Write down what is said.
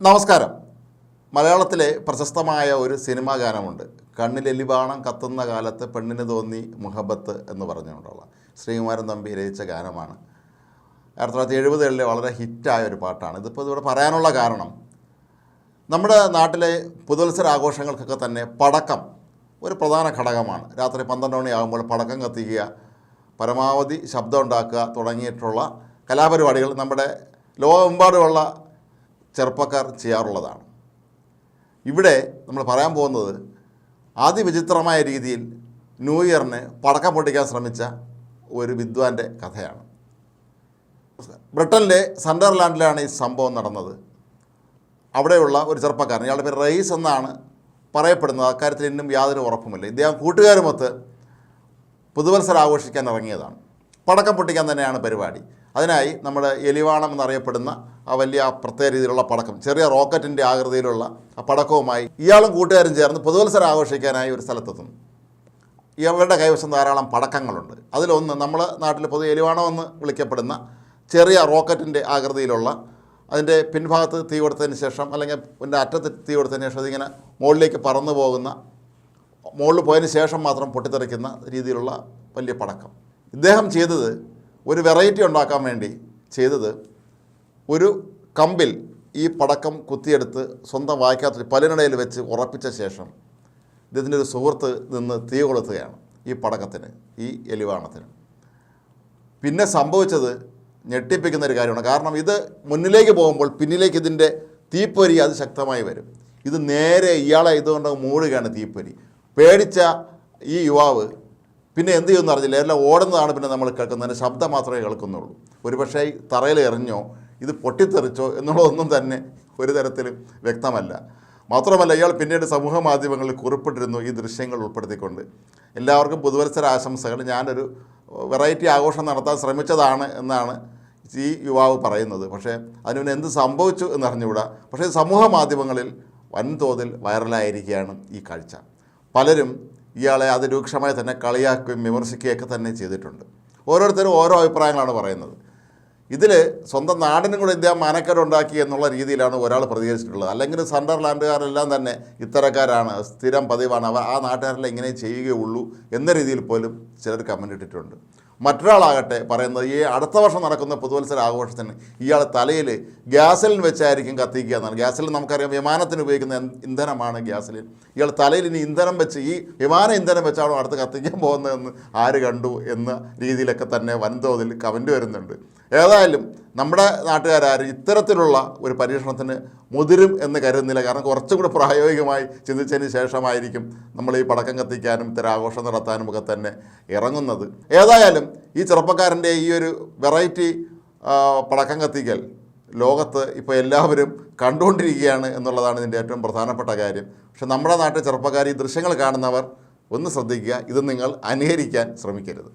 നമസ്കാരം. മലയാളത്തിലെ പ്രശസ്തമായ ഒരു സിനിമാ ഗാനമുണ്ട്. കണ്ണിലെലിവാണം കത്തുന്ന കാലത്ത് പെണ്ണിന് തോന്നി മുഹബത്ത് എന്ന് പറഞ്ഞുകൊണ്ടുള്ള ശ്രീകുമാരൻ തമ്പി രചിച്ച ഗാനമാണ്. ആയിരത്തി തൊള്ളായിരത്തി എഴുപതുകളിലെ വളരെ ഹിറ്റായ ഒരു പാട്ടാണ്. ഇതിപ്പോൾ ഇതിവിടെ പറയാനുള്ള കാരണം നമ്മുടെ നാട്ടിലെ പുതുവത്സര ആഘോഷങ്ങൾക്കൊക്കെ തന്നെ പടക്കം ഒരു പ്രധാന ഘടകമാണ്. രാത്രി പന്ത്രണ്ട് മണിയാകുമ്പോൾ പടക്കം കത്തിക്കുക പരമാവധി ശബ്ദം ഉണ്ടാക്കുക തുടങ്ങിയിട്ടുള്ള കലാപരിപാടികൾ നമ്മുടെ ലോകമെമ്പാടുമുള്ള ചെറുപ്പക്കാർ ചെയ്യാറുള്ളതാണ്. ഇവിടെ നമ്മൾ പറയാൻ പോകുന്നത് അതിവിചിത്രമായ രീതിയിൽ ന്യൂ ഇയറിന് പടക്കം പൊട്ടിക്കാൻ ശ്രമിച്ച ഒരു വിദ്വാന്റെ കഥയാണ്. ബ്രിട്ടനിലെ സണ്ടർലാൻഡിലാണ് ഈ സംഭവം നടന്നത്. അവിടെയുള്ള ഒരു ചെറുപ്പക്കാരൻ ഇയാളുടെ പേര് റയീസ് എന്നാണ് പറയപ്പെടുന്നത്. അക്കാര്യത്തിൽ ഇന്നും യാതൊരു ഉറപ്പുമില്ല. ഇദ്ദേഹം കൂട്ടുകാരുമൊത്ത് പുതുവത്സരം ആഘോഷിക്കാൻ ഇറങ്ങിയതാണ്. പടക്കം പൊട്ടിക്കാൻ തന്നെയാണ് പരിപാടി. അതിനായി നമ്മുടെ എലിവാണം എന്നറിയപ്പെടുന്ന ആ വലിയ പ്രത്യേക രീതിയിലുള്ള പടക്കം ചെറിയ റോക്കറ്റിന്റെ ആകൃതിയിലുള്ള ആ പടക്കവുമായി ഇയാളും കൂട്ടുകാരും ചേർന്ന് പുതുവത്സരം ആഘോഷിക്കാനായി ഒരു സ്ഥലത്തെത്തുന്നു. ഇവരുടെ കൈവശം ധാരാളം പടക്കങ്ങളുണ്ട്. അതിലൊന്ന് നമ്മൾ നാട്ടിൽ പൊതു എലിവാണമെന്ന് വിളിക്കപ്പെടുന്ന ചെറിയ റോക്കറ്റിന്റെ ആകൃതിയിലുള്ള അതിന്റെ പിൻഭാഗത്ത് തീ കൊടുത്തതിന് ശേഷം അല്ലെങ്കിൽ അതിന്റെ അറ്റത്ത് തീ കൊടുത്തതിന് ശേഷം അതിങ്ങനെ മുകളിലേക്ക് പറന്നു പോകുന്ന മുകളിൽ പോയതിന് ശേഷം മാത്രം പൊട്ടിത്തെറിക്കുന്ന രീതിയിലുള്ള വലിയ പടക്കം. ഇദ്ദേഹം ചെയ്തത് ഒരു വെറൈറ്റി ഉണ്ടാക്കാൻ വേണ്ടി ചെയ്തത് ഒരു കമ്പിൽ ഈ പടക്കം കുത്തിയെടുത്ത് സ്വന്തം വായിക്കാത്ത പലിനിടയിൽ വെച്ച് ഉറപ്പിച്ച ശേഷം ഇദ്ദേഹത്തിന്റെ ഒരു സുഹൃത്ത് നിന്ന് തീ കൊളുത്തുകയാണ് ഈ പടക്കത്തിന് ഈ എലിവാണത്തിന്. പിന്നെ സംഭവിച്ചത് ഞെട്ടിപ്പിക്കുന്ന ഒരു കാര്യമാണ്. കാരണം ഇത് മുന്നിലേക്ക് പോകുമ്പോൾ പിന്നിലേക്ക് ഇതിന്റെ തീപ്പൊരി അത് ശക്തമായി വരും. ഇത് നേരെ ഇയാളെ ഇതുകൊണ്ട് മൂടുകയാണ് തീപ്പൊരി. പേടിച്ച ഈ യുവാവ് പിന്നെ എന്ത് ചെയ്യുമെന്ന് അറിഞ്ഞില്ല. എല്ലാം ഓടുന്നതാണ് പിന്നെ നമ്മൾ കേൾക്കുന്നതിന് ശബ്ദം മാത്രമേ കേൾക്കുന്നുള്ളൂ. ഒരുപക്ഷേ തറയിൽ എറിഞ്ഞോ ഇത് പൊട്ടിത്തെറിച്ചോ എന്നുള്ളതൊന്നും തന്നെ ഒരു തരത്തിലും വ്യക്തമല്ല. മാത്രമല്ല ഇയാൾ പിന്നീട് സമൂഹ മാധ്യമങ്ങളിൽ കുറിപ്പിട്ടിരുന്നു ഈ ദൃശ്യങ്ങൾ ഉൾപ്പെടുത്തിക്കൊണ്ട്. എല്ലാവർക്കും പുതുവത്സര ആശംസകൾ. ഞാനൊരു വെറൈറ്റി ആഘോഷം നടത്താൻ ശ്രമിച്ചതാണ് എന്നാണ് ഈ യുവാവ് പറയുന്നത്. പക്ഷേ അതിന് എന്ത് സംഭവിച്ചു എന്നറിഞ്ഞുകൂടാ. പക്ഷേ സമൂഹ മാധ്യമങ്ങളിൽ വൻതോതിൽ വൈറലായിരിക്കുകയാണ് ഈ കാഴ്ച. പലരും ഇയാളെ അതിരൂക്ഷമായി തന്നെ കളിയാക്കുകയും വിമർശിക്കുകയൊക്കെ തന്നെ ചെയ്തിട്ടുണ്ട്. ഓരോരുത്തരും ഓരോ അഭിപ്രായങ്ങളാണ് പറയുന്നത്. ഇതിൽ സ്വന്തം നാടിനും കൂടെ ഇന്ത്യ മാനക്കേടുണ്ടാക്കി എന്നുള്ള രീതിയിലാണ് ഒരാൾ പ്രതികരിച്ചിട്ടുള്ളത്. അല്ലെങ്കിൽ സണ്ടർലാൻഡുകാരെല്ലാം തന്നെ ഇത്തരക്കാരാണ്. സ്ഥിരം പതിവാണ്. അവ ആ നാട്ടുകാരെല്ലാം ഇങ്ങനെ ചെയ്യുകയുള്ളൂ എന്ന രീതിയിൽ പോലും ചിലർ കമന്റ് ഇട്ടിട്ടുണ്ട്. മറ്റൊരാളാകട്ടെ പറയുന്നത് ഈ അടുത്ത വർഷം നടക്കുന്ന പുതുവത്സര ആഘോഷത്തിന് ഇയാൾ തലയിൽ ഗ്യാസലിൻ വെച്ചായിരിക്കും കത്തിക്കുക എന്നാണ്. ഗ്യാസലിൻ നമുക്കറിയാം വിമാനത്തിന് ഉപയോഗിക്കുന്ന ഇന്ധനമാണ് ഗ്യാസലിൻ. ഇയാൾ തലയിൽ ഇനി ഇന്ധനം വെച്ച് ഈ വിമാന ഇന്ധനം വെച്ചാണോ അടുത്ത് കത്തിക്കാൻ പോകുന്നതെന്ന് ആര് കണ്ടു എന്ന രീതിയിലൊക്കെ തന്നെ വൻതോതിൽ കമന്റ് വരുന്നുണ്ട്. ഏതായാലും നമ്മുടെ നാട്ടുകാരും ഇത്തരത്തിലുള്ള ഒരു പരീക്ഷണത്തിന് മുതിരും എന്ന് കരുതുന്നില്ല. കാരണം കുറച്ചും കൂടി പ്രായോഗികമായി ചിന്തിച്ചതിന് ശേഷമായിരിക്കും നമ്മൾ ഈ പടക്കം കത്തിക്കാനും ഇത്തരം ആഘോഷം നടത്താനും ഒക്കെ തന്നെ ഇറങ്ങുന്നത്. ഏതായാലും ഈ ചെറുപ്പക്കാരന്റെ ഈ ഒരു വെറൈറ്റി പടക്കം കത്തിക്കൽ ലോകത്ത് ഇപ്പോൾ എല്ലാവരും കണ്ടുകൊണ്ടിരിക്കുകയാണ് എന്നുള്ളതാണ് ഇതിന്റെ ഏറ്റവും പ്രധാനപ്പെട്ട കാര്യം. പക്ഷെ നമ്മുടെ നാട്ടിൽ ചെറുപ്പക്കാർ ഈ ദൃശ്യങ്ങൾ കാണുന്നവർ ഒന്ന് ശ്രദ്ധിക്കുക. ഇത് നിങ്ങൾ അനുകരിക്കാൻ ശ്രമിക്കരുത്.